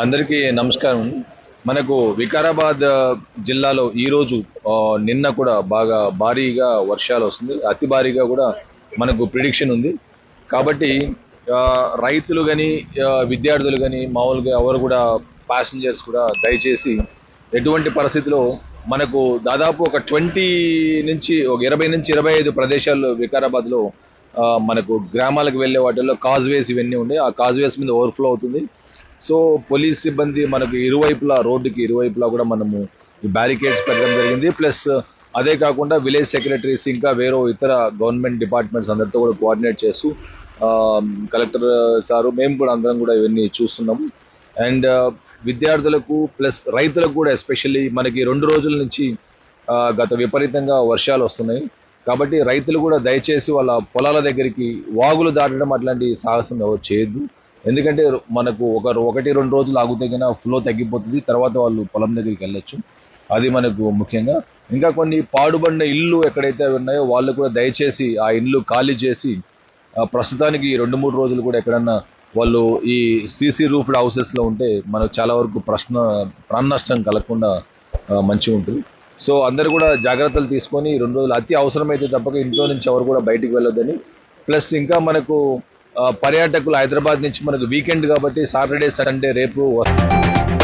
అందరికీ నమస్కారం. మనకు వికారాబాద్ జిల్లాలో ఈరోజు నిన్న కూడా బాగా భారీగా వర్షాలు వస్తుంది. అతి భారీగా కూడా మనకు ప్రిడిక్షన్ ఉంది. కాబట్టి రైతులు కానీ విద్యార్థులు కానీ మామూలుగా ఎవరు కూడా ప్యాసింజర్స్ కూడా దయచేసి ఎటువంటి పరిస్థితిలో మనకు దాదాపు ఒక ట్వంటీ నుంచి ఒక ఇరవై నుంచి ఇరవై ఐదు ప్రదేశాల్లో వికారాబాద్లో మనకు గ్రామాలకు వెళ్ళే వాటిల్లో కాజ్వేస్ ఇవన్నీ ఉండే ఆ కాజ్వేస్ మీద ఓవర్ఫ్లో అవుతుంది. సో పోలీస్ సిబ్బంది మనకు ఇరువైపులా రోడ్డుకి ఇరువైపులా కూడా మనము ఈ బ్యారికేడ్స్ పెట్టడం జరిగింది. ప్లస్ అదే కాకుండా విలేజ్ సెక్రటరీస్ ఇంకా వేరే ఇతర గవర్నమెంట్ డిపార్ట్మెంట్స్ అందరితో కూడా కోఆర్డినేట్ చేస్తూ కలెక్టర్ సారు మేము కూడా అందరం కూడా ఇవన్నీ చూస్తున్నాము. అండ్ విద్యార్థులకు ప్లస్ రైతులకు కూడా ఎస్పెషల్లీ మనకి రెండు రోజుల నుంచి గత విపరీతంగా వర్షాలు వస్తున్నాయి. కాబట్టి రైతులు కూడా దయచేసి వాళ్ళ పొలాల దగ్గరికి వాగులు దాటడం అట్లాంటి సాహసం ఎవరు చేయొద్దు. ఎందుకంటే మనకు ఒక ఒకటి రెండు రోజులు ఆగితే కన్నా ఫ్లో తగ్గిపోతుంది. తర్వాత వాళ్ళు పొలం దగ్గరికి వెళ్ళొచ్చు. అది మనకు ముఖ్యంగా. ఇంకా కొన్ని పాడుబడిన ఇల్లు ఎక్కడైతే ఉన్నాయో వాళ్ళు కూడా దయచేసి ఆ ఇల్లు ఖాళీ చేసి ప్రస్తుతానికి ఈ రెండు మూడు రోజులు కూడా ఎక్కడన్నా వాళ్ళు ఈ సీసీ రూఫ్డ్ హౌసెస్లో ఉంటే మనకు చాలా వరకు ప్రశ్న ప్రాణ నష్టం కలగకుండా మంచిగా ఉంటుంది. సో అందరు కూడా జాగ్రత్తలు తీసుకొని రెండు రోజులు అతి అవసరమైతే తప్పక ఇంట్లో నుంచి ఎవరు కూడా బయటికి వెళ్ళొద్దని. ప్లస్ ఇంకా మనకు పర్యాటకులు హైదరాబాద్ నుంచి మనకు వీకెండ్ కాబట్టి సాటర్డే సండే రేపు వస్తారు